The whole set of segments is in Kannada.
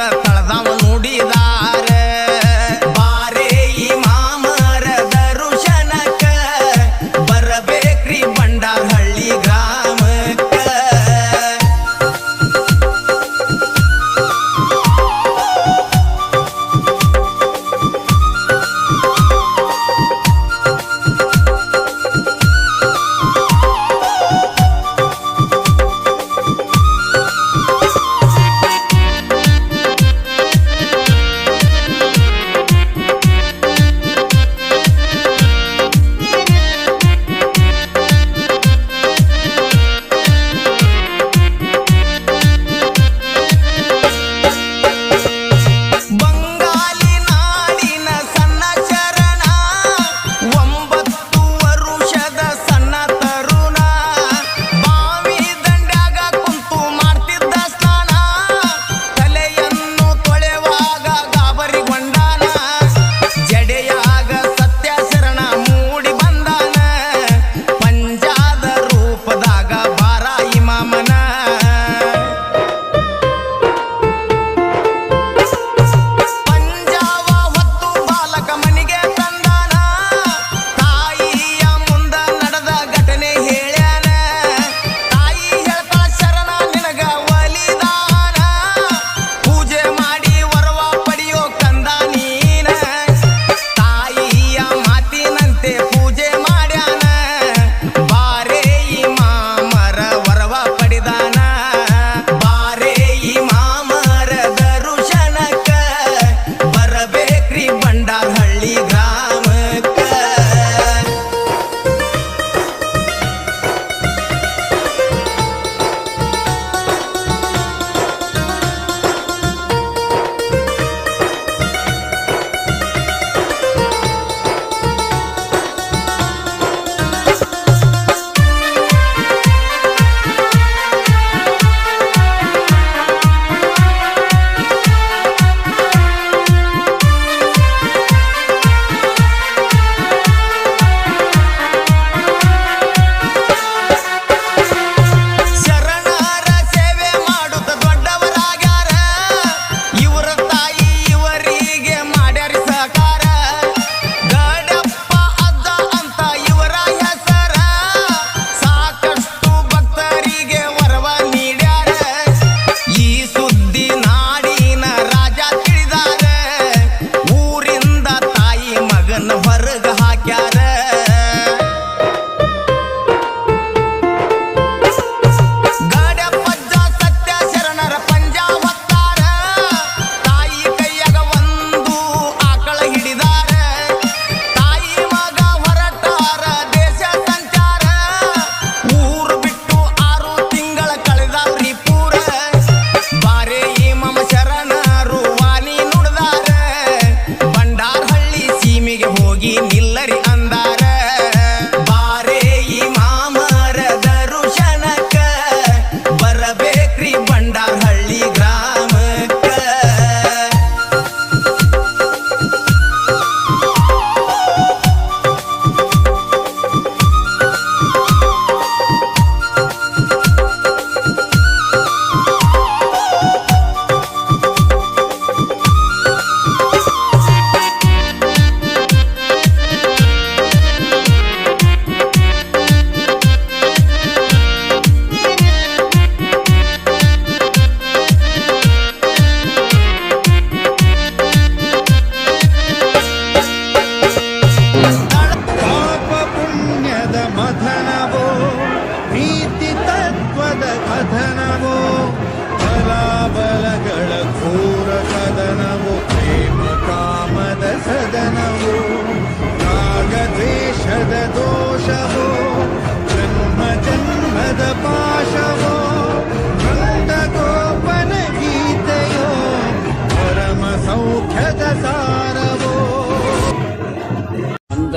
ta.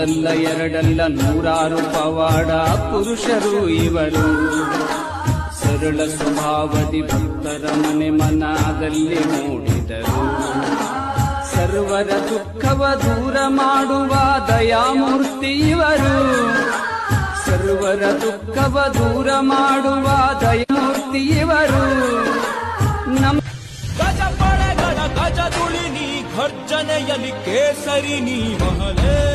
ಒಂದಲ್ಲ ಎರಡಲ್ಲ, ನೂರಾರು ಪವಾಡ ಪುರುಷರು ಇವರು. ಸರಳ ಸ್ವಭಾವದಿ ಭಕ್ತರ ಮನೆ ಮನದಲ್ಲಿ ಮೂಡಿದರು ಸರ್ವರ ದುಃಖವ ದೂರ ಮಾಡುವ ದಯಾಮೂರ್ತಿ ಇವರು. ಸರ್ವರ ದುಃಖವ ದೂರ ಮಾಡುವ ದಯಾಮೂರ್ತಿ ಇವರು. ನಮ್ಮ ಗಜ ಪಡೆಗಳ ಗಜ ತುಳಿನಿ ಘರ್ಜನೆಯಲ್ಲಿ ಕೇಸರಿ ಮಹಲೇ.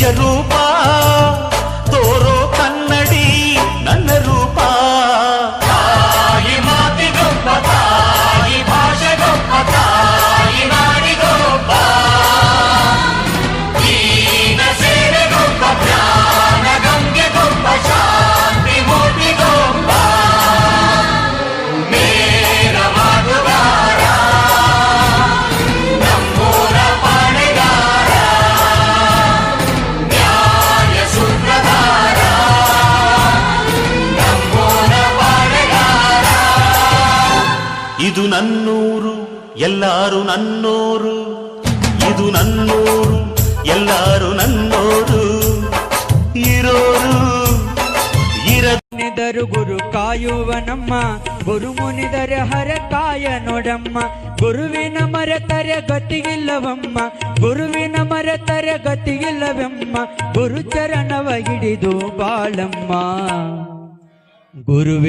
నిజ రూప ನನ್ನೂರು, ಎಲ್ಲಾರು ನನ್ನೋರು. ಇದು ನನ್ನೂರು, ಎಲ್ಲಾರು ನನ್ನೋರು. ಇರೋರು ಇರನಿದರು ಗುರು ಕಾಯುವನಮ್ಮ ಗುರು ಮುನಿದರೆ ಹರ ಕಾಯ ನೋಡಮ್ಮ. ಗುರುವಿನ ಮರೆತರೆ ಗತಿಗಿಲ್ಲವಮ್ಮ ಗುರುವಿನ ಮರೆತರೆ ಗತಿಗಿಲ್ಲವೆಮ್ಮ ಗುರು ಚರಣವ ಹಿಡಿದು ಬಾಳಮ್ಮ. ಗುರುವೇ